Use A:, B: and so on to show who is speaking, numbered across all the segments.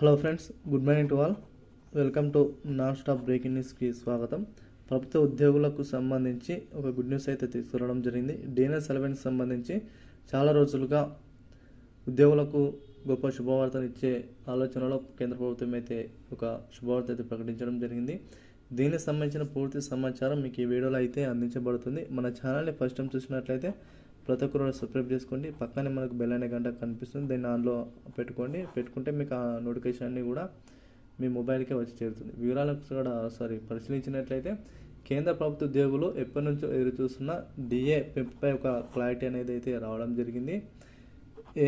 A: Hello friends good morning to all welcome to non stop breaking న్యూస్కి స్వాగతం. ప్రభుత్వ ఉద్యోగులకు సంబంధించి ఒక గుడ్ న్యూస్ అయితే తీసుకురావడం జరిగింది. డీఎన్ఎస్ ఎలవెన్కి సంబంధించి చాలా రోజులుగా ఉద్యోగులకు గొప్ప శుభవార్తను ఇచ్చే ఆలోచనలో కేంద్ర ప్రభుత్వం అయితే ఒక శుభవార్త అయితే ప్రకటించడం జరిగింది. దీనికి సంబంధించిన పూర్తి సమాచారం మీకు ఈ వీడియోలో అయితే అందించబడుతుంది. మన ఛానల్ని ఫస్ట్ టైం చూసినట్లయితే ప్రతి ఒక్కరు సబ్స్క్రైబ్ చేసుకోండి. పక్కనే మనకు బెల్ అనే గంట కనిపిస్తుంది. దీన్ని ఆన్లో పెట్టుకోండి. పెట్టుకుంటే మీకు ఆ నోటిఫికేషన్ అన్నీ కూడా మీ మొబైల్కే వచ్చి చేరుతుంది. వివరాలకు కూడా సారీ పరిశీలించినట్లయితే కేంద్ర ప్రభుత్వ ఉద్యోగులు ఎప్పటి నుంచో ఎదురు చూస్తున్న డిఏ పెంపుపై ఒక క్లారిటీ అనేది అయితే రావడం జరిగింది.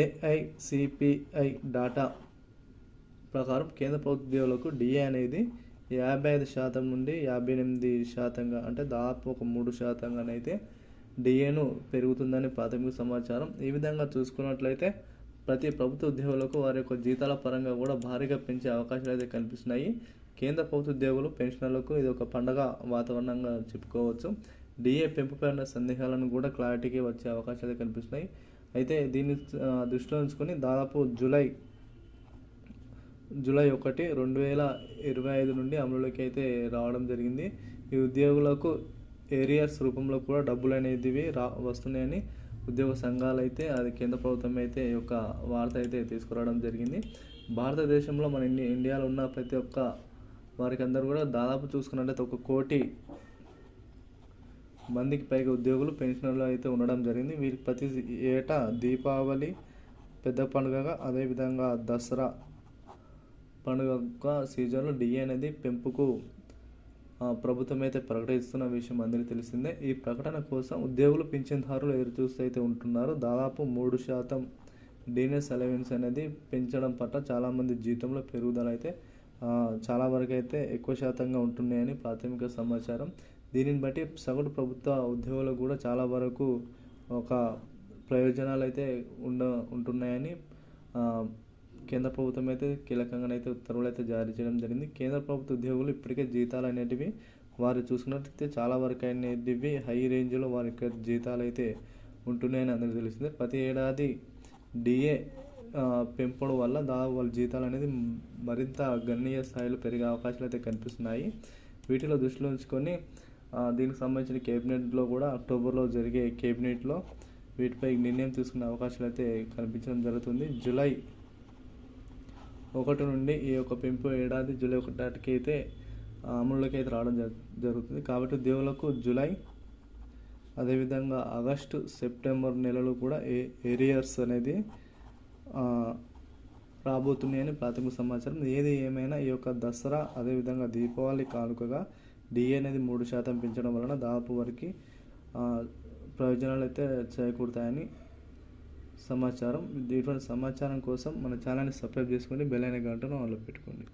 A: ఏఐసిపిఐ డాటా ప్రకారం కేంద్ర ప్రభుత్వ ఉద్యోగులకు డిఏ అనేది యాభై ఐదు శాతం నుండి యాభై ఎనిమిది శాతంగా అంటే దాదాపు ఒక మూడు శాతంగానైతే డిఏను పెరుగుతుందని ప్రాథమిక సమాచారం. ఈ విధంగా చూసుకున్నట్లయితే ప్రతి ప్రభుత్వ ఉద్యోగులకు వారి యొక్క జీతాల పరంగా కూడా భారీగా పెంచే అవకాశాలు అయితే కనిపిస్తున్నాయి. కేంద్ర ప్రభుత్వ ఉద్యోగులు పెన్షనర్లకు ఇది ఒక పండగ వాతావరణంగా చెప్పుకోవచ్చు. డిఏ పెంపుపై ఉన్న సందేహాలను కూడా క్లారిటీకి వచ్చే అవకాశాలు కనిపిస్తున్నాయి. అయితే దీన్ని దృష్టిలో ఉంచుకొని దాదాపు జూలై జూలై ఒకటి రెండు వేల ఇరవై ఐదు నుండి అమలులోకి అయితే రావడం జరిగింది. ఈ ఉద్యోగులకు ఏరియర్స్ రూపంలో కూడా డబ్బులు అనేటివి రా వస్తున్నాయని ఉద్యోగ సంఘాలు అయితే అది కేంద్ర ప్రభుత్వం అయితే ఈ యొక్క వార్త అయితే తీసుకురావడం జరిగింది. భారతదేశంలో మన ఇండి ఇండియాలో ఉన్న ప్రతి ఒక్క వారికి అందరూ కూడా దాదాపు చూసుకున్నట్లయితే ఒక కోటి మందికి పైగా ఉద్యోగులు పెన్షనర్లు అయితే ఉండడం జరిగింది. వీరికి ప్రతి ఏటా దీపావళి పెద్ద పండుగగా అదేవిధంగా దసరా పండుగ సీజన్లో డిఏ అనేది పెంపుకు ప్రభుత్వం అయితే ప్రకటిస్తున్న విషయం అందరికీ తెలిసిందే. ఈ ప్రకటన కోసం ఉద్యోగులు పింఛన్దారులు ఎదురు చూస్తూ అయితే ఉంటున్నారు. దాదాపు మూడు శాతం డీనెస్ అలవెన్స్ అనేది పెంచడం పట్ల చాలామంది జీతంలో పెరుగుదల అయితే చాలా వరకు అయితే ఎక్కువ శాతంగా ఉంటున్నాయని ప్రాథమిక సమాచారం. దీనిని బట్టి సగటు ప్రభుత్వ ఉద్యోగులకు కూడా చాలా వరకు ఒక ప్రయోజనాలు అయితే ఉండ ఉంటున్నాయని కేంద్ర ప్రభుత్వం అయితే కీలకంగానైతే ఉత్తర్వులు అయితే జారీ చేయడం జరిగింది. కేంద్ర ప్రభుత్వ ఉద్యోగులు ఇప్పటికే జీతాలు అనేటివి వారు చూసుకున్నట్లయితే చాలా వరకు అనేటివి హై రేంజ్లో వారి జీతాలు అయితే ఉంటున్నాయని అందరికీ తెలిసిందే. ప్రతి ఏడాది డిఏ పెంపడం వల్ల దాదాపు వాళ్ళ జీతాలు అనేది మరింత గణనీయ స్థాయిలో పెరిగే అవకాశాలు అయితే కనిపిస్తున్నాయి. వీటిలో దృష్టిలో ఉంచుకొని దీనికి సంబంధించిన కేబినెట్లో కూడా అక్టోబర్లో జరిగే కేబినెట్లో వీటిపై నిర్ణయం తీసుకునే అవకాశాలు అయితే కనిపించడం జరుగుతుంది. జూలై ఒకటి నుండి ఈ యొక్క పెంపు ఏడాది జూలై ఒకటి నాటికి అయితే ఆ, అమలులోకి అయితే రావడం జరుగుతుంది. కాబట్టి దేవులకు జూలై అదేవిధంగా ఆగస్టు సెప్టెంబర్ నెలలు కూడా ఏ ఏరియర్స్ అనేది రాబోతున్నాయని ప్రాథమిక సమాచారం. ఏది ఏమైనా ఈ యొక్క దసరా అదేవిధంగా దీపావళి కానుకగా డిఏ అనేది మూడు శాతం పెంచడం వలన దాదాపు వరకు ప్రయోజనాలు అయితే చేకూరుతాయని సమాచారం. ఇటువంటి సమాచారం కోసం మన ఛానల్ని సబ్స్క్రైబ్ చేసుకోండి బెల్ అనే గంటను ఆన్లో పెట్టుకోండి.